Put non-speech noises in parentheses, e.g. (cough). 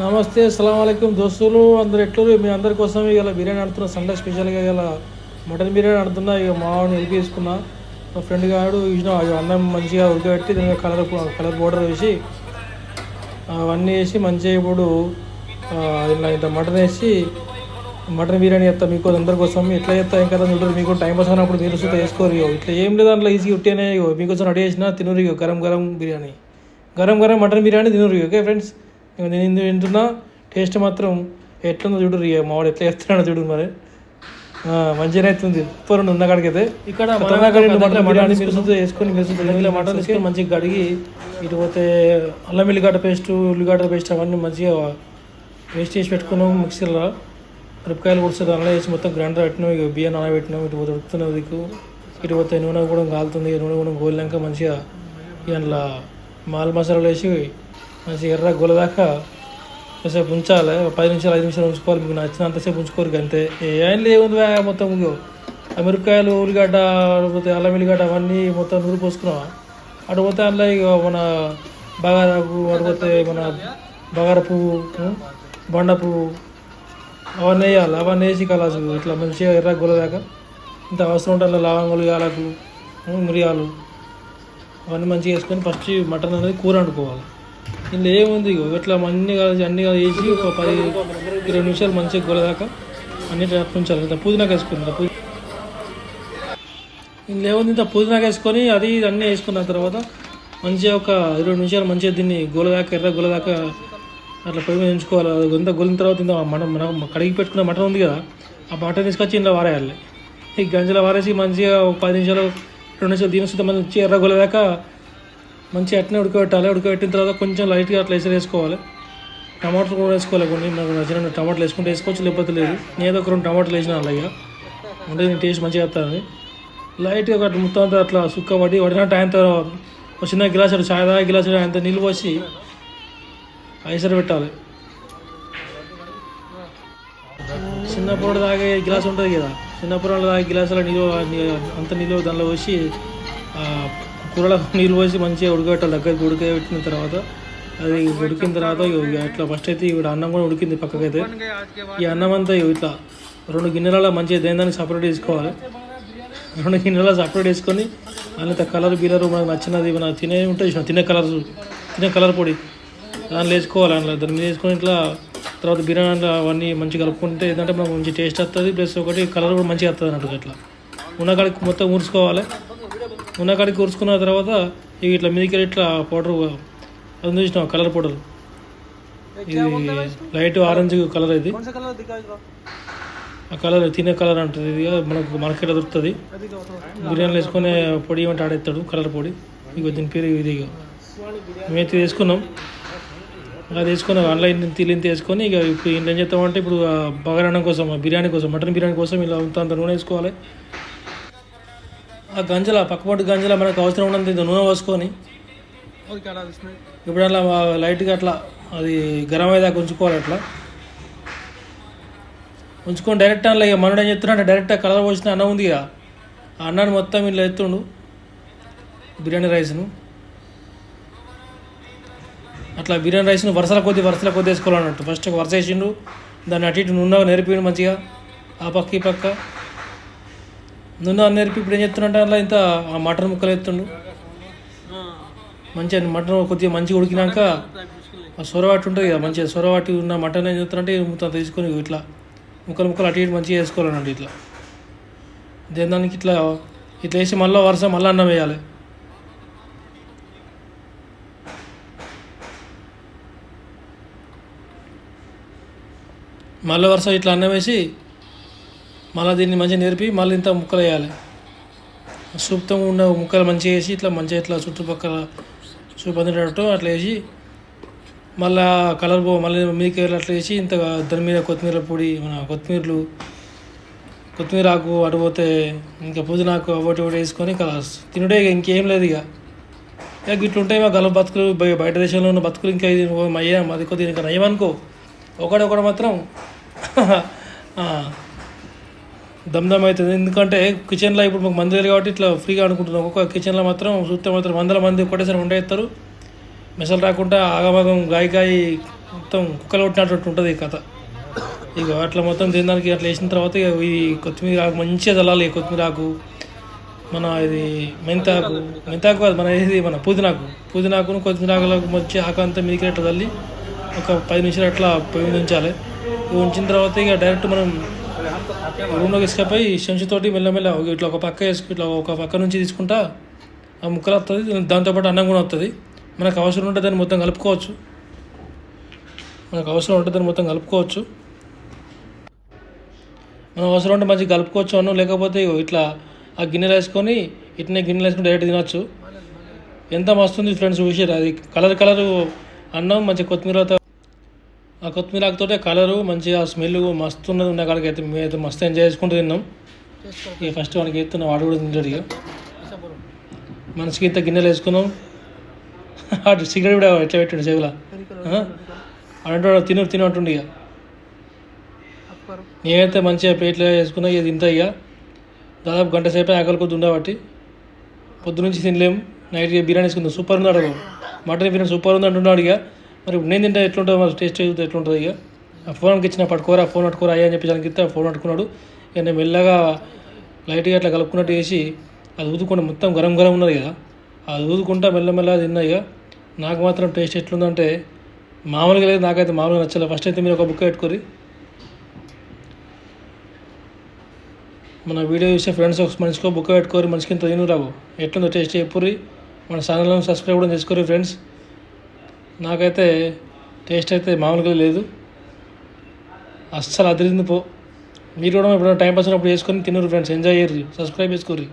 నమస్తే అస్సలం దోస్తులు. అందరు ఎట్లు మీ అందరి కోసం ఇవాళ బిర్యానీ ఆడుతున్నా సండే స్పెషల్గా ఇవాళ మటన్ బిర్యానీ ఆడుతున్నా. ఇక మా హెల్ప్ తీసుకున్నా మా ఫ్రెండ్ గాడు ఇచ్చిన అన్నం మంచిగా ఉడకబెట్టి దీని కలర్ కలర్ పౌడర్ వేసి అవన్నీ వేసి మంచిగా ఇప్పుడు ఇలా ఇంత మటన్ వేసి మటన్ బిర్యానీ చేస్తా. మీకు అందరి కోసం. ఎట్లా చేస్తా? ఇంకా చూడరు. మీకు టైం పాస్ అయినప్పుడు మీరు చూస్తే వేసుకోరు ఇగో ఇట్లా ఏం లేదు దాంట్లో ఈజీ ఉట్టేనే మీకోసం రెడీ చేసిన తినరు. ఇగో గరం గరం బిర్యానీ. గరం గరం మటన్ బిర్యానీ తినరు. Okay friends? నేను ఇందు వింటున్నా? టేస్ట్ మాత్రం ఎట్లుందో చూడరు ఇక మావాడు ఎట్లా చెప్తున్నాడో చూడు మరి. ఆ, మంచిగానే అవుతుంది. సూపర్ ఉంది ఉన్న కాడికి అయితే ఇక్కడ వేసుకొని ఇలా మటన్ వేసుకొని మంచిగా కడిగి ఇటు పోతే అల్లం ఎల్లిగడ్డ పేస్ట్ ఉల్లిగడ్డ పేస్ట్ అవన్నీ మంచిగా పేస్ట్ చేసి పెట్టుకున్నాం మిక్సీలో. మిరపకాయలు కొడుతుంది అందులో వేసి మొత్తం గ్రైండర్ పెట్టినాం ఇక బియ్యం నానబెట్టినాం ఇటు పోతే ఉడుకుతున్నది దిక్కు ఇటు పోతే నూనె కూడా కాలుతుంది నూనె కూడా గోలినాక మంచిగా అందులో మాల్ మసాలాలు వేసి మంచిగా ఎర్ర గులదాకా కొంచెంసేపు ఉంచాలి. పది నిమిషాలు ఐదు నిమిషాలు ఉంచుకోవాలి మీకు నచ్చినంతసేపు ఉంచుకోరు అంతే. ఏం లేవుంది మొత్తం ఇగో ఆ మిరపకాయలు ఉల్లిగడ్డ లేకపోతే అల్లం ఉల్లిగడ్డ అవన్నీ మొత్తం నూరు పోసుకున్నావా? అటు పోతే అందులో ఇక మన బగారాకు అటు పోతే మన బగార పువ్వు బొండ పువ్వు అవన్నీ వేయాలి. అవన్నీ వేసి కలాసు. ఇట్లా మంచిగా ఎర్ర గులదాకా ఇంత అవసరం ఉంటుంది లవంగులు యాలకు మిరియాలు అవన్నీ మంచిగా వేసుకొని ఫస్ట్ మటన్ అనేది కూర వండుకోవాలి. ఇందులో ఏముంది? ఇగో ఇట్లా అన్ని కలిసి అన్ని కలిసి వేసి ఒక పది ఇరవై నిమిషాలు మంచిగా గొలదాకా అన్ని ఉంచాలి ఇంత పుదీనాకు పుదీ ఇందులో ఏముంది? ఇంత వేసుకొని అది అన్నీ వేసుకున్న తర్వాత మంచిగా ఒక ఇరవై నిమిషాలు మంచిగా దీన్ని గోలదాకా ఎర్ర గోలదాకా అట్లా పొయ్యి మీద ఉంచుకోవాలి. అది ఇంత గొలిన తర్వాత ఇంత మనం మనం కడిగి పెట్టుకున్న మటన్ ఉంది కదా ఆ మటన్ తీసుకొచ్చి ఇంట్లో వారేయాలి. ఈ గంజలో వారేసి మంచిగా ఒక పది నిమిషాలు రెండు నిమిషాలు దీని మంచి ఎర్ర గొలదాకా మంచిగా అట్నే ఉడకబెట్టాలి. ఉడకబెట్టిన తర్వాత కొంచెం లైట్గా అట్లా వేసి వేసుకోవాలి. టమాటాలు కూడా వేసుకోవాలి కొన్ని. నాకు నచ్చిన టమాటాలు వేసుకుంటే వేసుకోవచ్చు లేకపోతే లేదు. నేను ఒక రెండు టమాటాలు వేసిన అలాగే అంటే నేను టేస్ట్ మంచిగా వస్తుంది. లైట్గా ఒక మొత్తం అంతా అట్లా సుక్క పడి వడినట్టు ఆయనతో ఒక చిన్న గిలాస్ చాయ్ తాగే గిలాస్ ఆయనతో నీళ్ళు పోసి ఐసర్ పెట్టాలి. చిన్నప్పుడు తాగే గిలాస్ ఉంటుంది కదా. చిన్నప్పుడు తాగే గిలాసులో నీళ్ళు అంత నీళ్ళు దానిలో పోసి కూరలో నీళ్ళు పోసి మంచిగా ఉడకబెట్టాలి. దగ్గరికి ఉడకబెట్టిన తర్వాత అది ఉడికిన తర్వాత ఇగో అట్లా ఫస్ట్ అయితే ఇక్కడ అన్నం కూడా ఉడికింది పక్కకైతే. ఈ అన్నం అంతా ఇట్లా రెండు గిన్నెలలో మంచిగా దేని సపరేట్ చేసుకోవాలి రెండు గిన్నెలలో సపరేట్ వేసుకొని అందులో కలర్ బీలర్ మనకు నచ్చినది మన తినే ఉంటుంది చూసినావా? తినే కలర్ తినే కలర్ పొడి దానిలో వేసుకోవాలి అందులో. దాని మీద వేసుకొని ఇట్లా తర్వాత బిర్యానీలో అవన్నీ మంచిగా కలుపుకుంటే ఏంటంటే మనకు మంచి టేస్ట్ వస్తుంది ప్లస్ ఒకటి కలర్ కూడా మంచిగా వస్తుంది అన్నట్టు అట్లా ఉన్నకాడికి మొత్తం ఊర్చుకోవాలి ఉన్నకాడికి ఊర్చుకున్న తర్వాత ఇవి ఇట్లా మీదకి ఇట్లా పౌడర్ అది చూసినాం కలర్ పౌడర్. ఇది లైట్ ఆరెంజ్ కలర్ ఇది. ఆ కలర్ తినే కలర్ అంటుంది ఇది. మనకు మార్కెట్లో దొరుకుతుంది. బిర్యానీలో వేసుకునే పొడి ఏమంటే ఆడేస్తాడు కలర్ పొడి. ఇక దీని పేరు ఇది మేమైతే తీసుకున్నాం అది వేసుకున్నాం. ఆన్లైన్ తీలింత వేసుకొని ఇక ఇప్పుడు ఏం చేస్తామంటే ఇప్పుడు బగారన్నం కోసం బిర్యానీ కోసం మటన్ బిర్యానీ కోసం ఇలా అంత నూనె వేసుకోవాలి. ఆ గంజల పక్కపొట్టు గంజల మనకు అవసరం ఉన్నంత నూనె పోసుకొని ఇప్పుడు అట్లా లైట్గా అట్లా అది గరం అయ్యేదాకా ఉంచుకోవాలి అట్లా. ఉంచుకొని డైరెక్ట్ అందులో ఇక మనడు ఏం చెప్తున్నా డైరెక్ట్ కలర్ పోసిన అన్నం ఉంది కదా ఆ అన్నాన్ని మొత్తం ఇట్లా ఎత్తుండు బిర్యానీ రైస్ను. అట్లా బిర్యానీ రైస్ను వరుసల కొద్ది వరుసల కొద్ది వేసుకోవాలన్నట్టు. ఫస్ట్ ఒక వరుస వేసిండు దాన్ని అటు ఇటు నున్న నేర్పిండు మంచిగా. ఆ పక్క ఈ పక్క. నున్న నేర్పి ఇప్పుడు ఏం చెప్తున్నా అట్లా ఇంత ఆ మటన్ ముక్కలు ఎత్తుండు. మంచిగా మటన్ కొద్దిగా మంచిగా ఉడికినాక ఆ సొరవాటి ఉంటుంది కదా మంచిగా సొరవాటి ఉన్న మటన్ ఏం చెప్తారంటే మొత్తం తీసుకొని ఇట్లా ముక్కలు ముక్కలు అటు ఇటు మంచిగా వేసుకోవాలన్నట్టు ఇట్లా. దేని దానికి ఇట్లా ఇట్లా వేసి మళ్ళీ వరుస మళ్ళీ అన్నం వేయాలి. మళ్ళీ వరుస ఇట్లా అన్నం వేసి మళ్ళీ దీన్ని మంచిగా నేర్పి మళ్ళీ ఇంత ముక్కలు వేయాలి సూప్తం ఉన్న ముక్కలు మంచిగా వేసి ఇట్లా మంచిగా ఇట్లా చుట్టుపక్కల సూప్ అందేటట్టు అట్లా వేసి మళ్ళా కలర్ పో మళ్ళీ మీకు అట్లా వేసి ఇంత దాని మీద కొత్తిమీర పొడి మన కొత్తిమీరలు కొత్తిమీర ఆకు అటు పోతే ఇంకా పుదీనాకు ఒకటి ఒకటి వేసుకొని కలర్స్ తినుడే ఇక ఇంకేం లేదు ఇక. ఇక గిట్లుంటాయి మా గల బతుకులు బయట దేశంలో ఉన్న బతుకులు ఇంకా ఇది మయ్యా మాది కొద్దిగా ఇంకా నయమనుకో. ఒకడొకడు మాత్రం (laughs) దమ్దమ్ దమ్ అవుతుంది ఎందుకంటే కిచెన్లో ఇప్పుడు మాకు మంది కాబట్టి ఇట్లా ఫ్రీగా అనుకుంటున్నాం. ఒక్కొక్క కిచెన్లో మాత్రం చూస్తే మాత్రం వందల మంది ఒకటేసారి వండేస్తారు మెసలు రాకుండా ఆగమాగం గాయ గాయ మొత్తం కుక్కలు కొట్టినట్టు ఉంటుంది ఈ కథ. ఇక అట్లా మొత్తం తినడానికి అట్లా వేసిన తర్వాత ఇక ఈ కొత్తిమీర ఆకు మంచిగా చల్లాలి. కొత్తిమీర ఆకు మన ఇది మెంతాకు మెంతాకు కాదు మన ఇది మన పుదీనాకు. పుదీనాకును కొత్తిమీర ఆకులకు మంచి ఆకు అంతా మీకు అట్లా తల్లి ఒక పది నిమిషాలు అట్లా పొయ్యి ఉంచాలి. ఉంచిన తర్వాత ఇక డైరెక్ట్ మనం రూమ్లోకి తీసుకపోయి చెంచుతోటి మెల్లమెల్ల ఇట్లా ఒక పక్క వేసుకు ఇట్లా ఒక పక్క నుంచి తీసుకుంటా ఆ ముక్కలు వస్తుంది దాంతోపాటు అన్నం కూడా వస్తుంది మనకు అవసరం ఉంటే దాన్ని మొత్తం కలుపుకోవచ్చు. మనకు అవసరం ఉంటే దాన్ని మొత్తం కలుపుకోవచ్చు. మనం అవసరం ఉంటే మంచిగా కలుపుకోవచ్చు అన్నం లేకపోతే ఇట్లా ఆ గిన్నెలు వేసుకొని ఇట్నే గిన్నెలు వేసుకుని డైరెక్ట్ తినొచ్చు. ఎంత మస్తుంది ఫ్రెండ్స్ చూసారు అది కలర్ కలర్ అన్నం మంచి కొత్తిమీరతో ఆ కొత్తిమీర ఆకుతోటే కలరు మంచిగా స్మెల్ మస్తు ఉన్నది ఉన్న కాడికి అయితే మేమైతే మస్తు ఎంజాయ్ చేసుకుంటూ తిన్నాం. ఇక ఫస్ట్ వాడికి ఎత్తున్న వాడు కూడా తింటాడు ఇక. మనసుకి ఇంత గిన్నెలు వేసుకున్నాం. (laughs) అటు సిగరెట్ కూడా ఎట్లా పెట్టాడు చెవుల? అంటాడు తిను తిను అంటుండే ఇక. నేనైతే మంచిగా ప్లేట్లో వేసుకున్నా ఇక తింటా ఇక. దాదాపు గంట సేపు ఆకలి కొద్ది ఉండబట్టి పొద్దు నుంచి తినలేం. నైట్ ఇక బిర్యానీ వేసుకుందాం. సూపర్ ఉంది అడుగు (laughs) మటన్ బిర్యానీ సూపర్ ఉంది అంటున్నాడు ఇక. మరి నేను తింటే ఎట్లుంటుంది మరి టేస్ట్ చూస్తే ఎట్లుంటుంది ఇక. ఆ ఫోన్ ఇచ్చిన పట్టుకోరా ఫోన్ పట్టుకోరా అయ్యా అని చెప్పి దానికి ఇస్తే ఫోన్ పట్టుకున్నాడు. ఇక నేను మెల్లగా లైట్గా అట్లా కలుపుకున్నట్టు వేసి అది ఊదుకుంటే మొత్తం గరం గరం ఉన్నది కదా. అది ఊదుకుంటా మెల్లమెల్లగా తిన్నా ఇక. నాకు మాత్రం టేస్ట్ ఎట్లుందంటే మామూలుగా లేదు నాకైతే మామూలుగా నచ్చలేదు ఫస్ట్ అయితే మీరు ఒక బుక్ పెట్టుకోరి మన వీడియో చూసే ఫ్రెండ్స్ ఒక మనిషికో బుక్ పెట్టుకోరి మనిషికి ఇంత తిను రావు ఎట్లుందో టేస్ట్ చెప్పుర్రి. మన ఛానల్ని సబ్స్క్రైబ్ కూడా చేసుకోరు ఫ్రెండ్స్ నాకైతే టేస్ట్ అయితే మామూలుగా లేదు. అస్సలు అదిరింది పో. మీరు కూడా ఎప్పుడైనా టైం పాస్ అయినప్పుడు వేసుకొని తినరు ఫ్రెండ్స్. ఎంజాయ్ చేయరు. సబ్స్క్రైబ్ చేసుకోరు.